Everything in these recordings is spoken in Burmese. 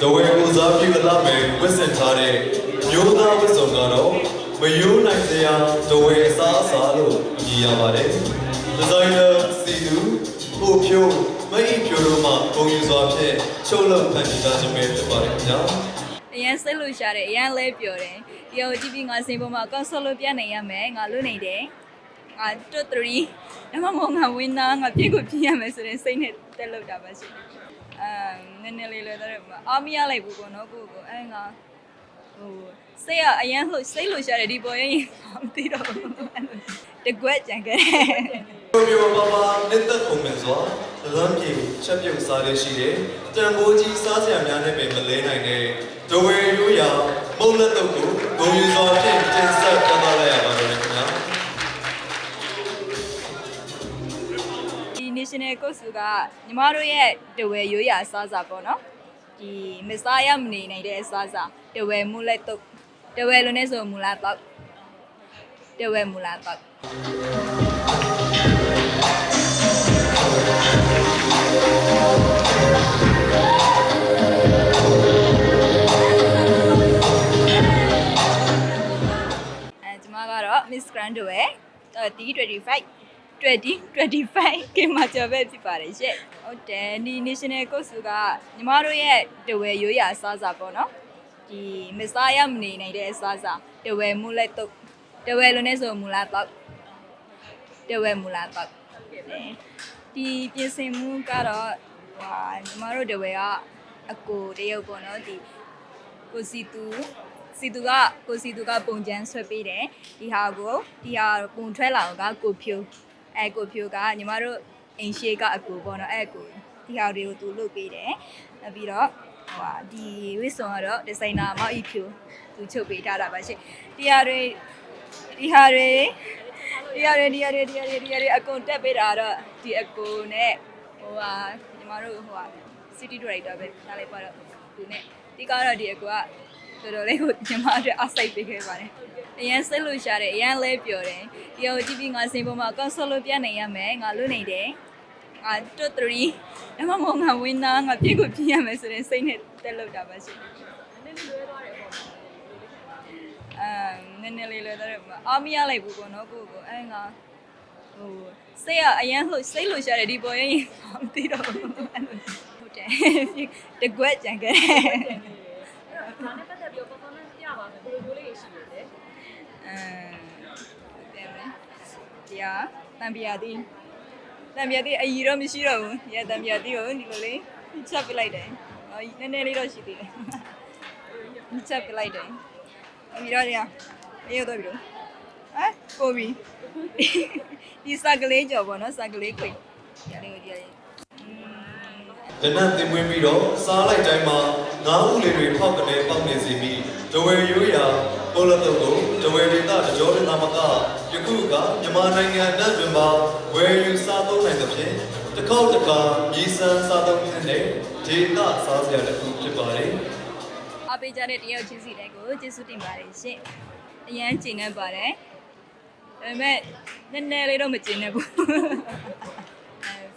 ဇဝေကိုစားပြုအပ်မယ်ဝစ်စင်ထားတဲ့မျိုးသားဝစ်စုံကတော့မယိုးနိုင်စရာဇဝေအစားအစာလို့ရည်ရပါတယ်ဒီဇိုင်နာစီသူဟိုဖြိုးမအီဖြိုးတို့မှပုံယူစွာဖြင့်ချုပ်လုပ်ဖန်တီးထားခြင်းပဲဖြစ်ပါတယ်ခင်ဗျာအရန်စိတ်လို့ရှာတယ်အရန်လဲပြောတယ်ဒီကိုကြည့်ပြီးငါစင်ပေါ်မှာကောက်ဆော့လို့ပြနိုင်ရမယ်ငါလွတ်နေတယ် ငါတူ3ဒါမှမဟုတ်ငါဝင်းသားငါပြည့်ကိုပြည့်ရမယ်ဆိုတဲ့စိတ်နဲ့တက်လောက်တာပါရှင်အဲနည်းနည်းလေးလဲတော့အားမရလိုက်ဘူးပေါ့နော်ကိုကိုအဲငါဟိုစိတ်ကအရန်လှုပ်စိတ်လို့ရှာတယ်ဒီပေါ်ရင်မသိတော့ဘူးတကွက်ကြံခဲ့တယ်မျိုးမျိုးပါပါနှစ်သက်ပုံမှန်စွာလမ်းပြေချက်ပြုတ်စားရရှိတဲ့တံပိုးကြီးစားစရာများနဲ့ပဲမလဲနိုင်တဲ့ဒဝေရိုးရာမုံလက်တော့ကိုဂုံယူစွာဖြင့်တင်ဆက် ဒီ national coach ကညီမတို့ရဲ့တဝယ်ရိုးရာအစားအစာပေါ့နော်ဒီမစားရမနေနိုင်တဲ့အစားအစာတဝယ်မူလက်တုတ်တဝယ်လုံးနဲ့ဆိုမူလာတော့တဝယ်မူလာတော့အဲကျွန်မကတော့ Miss Grand တို့ရဲ့3025 2025ကိမကျော်ပဲဖြစ်ပါတယ်ရှင့်ဟုတ်တယ်ဒီ national coach ကညီမတို့ရဲ့တဝယ်ရိုးရာအစားအစာပေါ့နော်ဒီမစားရမနေနိုင်တဲ့အစားအစာတဝယ်မူလက်တုတ်တဝယ်လုံးနဲ့ဆိုမူလာတော့တဝယ်မူလာတော့ဒီပြင်ဆင်မှုကတော့ဟာညီမတို့တဝယ်ကအကိုတရုပ်ပေါ့နော်ဒီကိုစီတူစီတူကကိုစီတူကပုံချမ်းဆွဲပေးတယ်ဒီဟာကိုဒီဟာပုံထွက်လာအောင်ကကိုဖြိုး အဲကိုဖြိုးကညီမတို့အိမ်ရှိကအကူပေါ့နော်အဲကိုဒီဟာတွေကိုသူလုပ်ပေးတယ်နောက်ပြီးတော့ဟိုဟာဒီဝစ်စုံကတော့ဒီဇိုင်နာမောက်ဤဖြိုးသူချုပ်ပေးထားတာပါရှင့်ဒီဟာတွေဒီဟာတွေဒီဟာတွေဒီဟာတွေဒီဟာတွေဒီဟာတွေအကုန်တက်ပေးတာတော့ဒီအကူနဲ့ဟိုဟာညီမတို့ဟိုဟာ city director ပဲနားလိုက်ပါတော့သူနဲ့ဒီကတော့ဒီအကူက တော်တော်လေးကိုညီမတို့အစိတ်ပေးခဲ့ပါတယ်အရန်စိတ်လို့ရှာတယ်အရန်လဲပြောတယ်ဒီကိုကြည့်ပြီးငါစင်ပေါ်မှာကောက်ဆော့လို့ပြနိုင်ရမယ်ငါလွတ်နေတယ်ငါတူ3ဒါမှမဟုတ်ငါဝင်းသားငါပြည့်ကိုပြည့်ရမယ်ဆိုတဲ့စိတ်နဲ့တက်လောက်တာပါရှင်အဲနည်းနည်းလေးလွယ်သွားတယ်အားမရလိုက်ဘူးပေါ့နော်ကိုကိုအဲငါဟိုစိတ်ကအရန်လှုပ်စိတ်လို့ရှာတယ်ဒီပေါ်ရင်မသိတော့ဘူးဟုတ်တယ်တကွက်ကြံခဲ့တယ် ဒါနဲ့ပတ်သက်ပြီး performance ပြပါ မယ်ဘယ်လိုမျိုးလေးရှိလဲအဲတယ်မယ်တရားတံပြာတိတံပြာတိအကြီးတော့မရှိတော့ဘူးရတံပြာတိကိုဒီလိုလေးချက်ပလိုက်တယ်အော်နည်းနည်းလေးတော့ရှိသေးတယ်ချက်ပလိုက်တယ်ပြီးတော့တရားအေးတော့ပြီလို့ဟမ်ကိုပြီဒီစကလေးကြော်ပေါ့နော်စကလေးခွေဒီလေးကိုဒီလေးဒနတ်တင်ပွင့်ပြီးတော့စားလိုက်တိုင်းမှာငါးဦးလေးတွေဖောက်ကနေပေါက်နေစီပြီးဒဝေရိုးရာ ပေါ်လတော့ကိုဒဝေဒေတာကြောဒေတာမကယခုကမြန်မာနိုင်ငံအနှံ့တွင်မှာဝယ်ယူစားသုံးနိုင်သဖြင့်တစ်ခေါက်တစ်ခါမြည်ဆန်းစားသုံးတဲ့ဒေတာစားစရာတစ်ခုဖြစ်ပါတယ်အားပေးကြတဲ့တယောက်ချင်းစီတိုင်းကိုကျေးဇူးတင်ပါတယ်ရှင်။အရန်ကျင်နေပါတယ်။ဒါပေမဲ့နည်းနည်းလေးတော့မကျင်နေဘူး။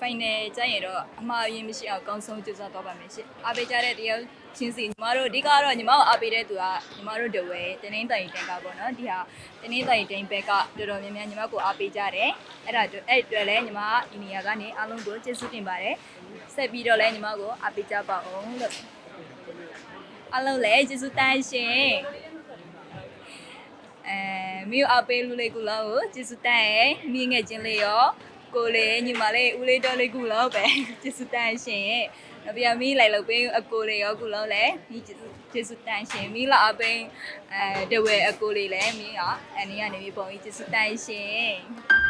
အဲ final ကျရင်တော့အမှားရင်းမရှိအောင်အကောင်းဆုံးကြိုးစားသွားပါမယ်ရှင်။အားပေးကြတဲ့တယောက်ချင်းစီညီမတို့အဓိကတော့ညီမတို့အားပေးတဲ့သူကညီမတို့တဝဲတင်းင်းတိုင်တန်ကပေါ့နော်ဒီဟာတင်းင်းတိုင်တိုင်းဘက်ကတော်တော်များများညီမကိုအားပေးကြတယ်။အဲ့ဒါတို့အဲ့အတွက်လည်းညီမဒီနေရာကနေအားလုံးကိုကျေးဇူးတင်ပါတယ်။ဆက်ပြီးတော့လည်းညီမကိုအားပေးကြပါအောင်လို့အားလုံးလည်းကျေးဇူးတင်ရှင်အဲမြို့အပေးလူလေးကူလောကိုကျေးဇူးတင်ရမိငယ်ချင်းလေးရော ကိုလေးညီမလေးဦးလေးတော်လေးကူလောပဲကျေးဇူးတင်ရှင်နောက်ပြမိလိုက်လို့ပေးအကိုလေးရောကူလောလည်းမိကျေးဇူးကျေးဇူးတင်ရှင်မိလာအပေးအဲတဝဲအကိုလေးလည်းမိကအနေကနေပြီးပုံကြီးကျေးဇူးတင်ရှင်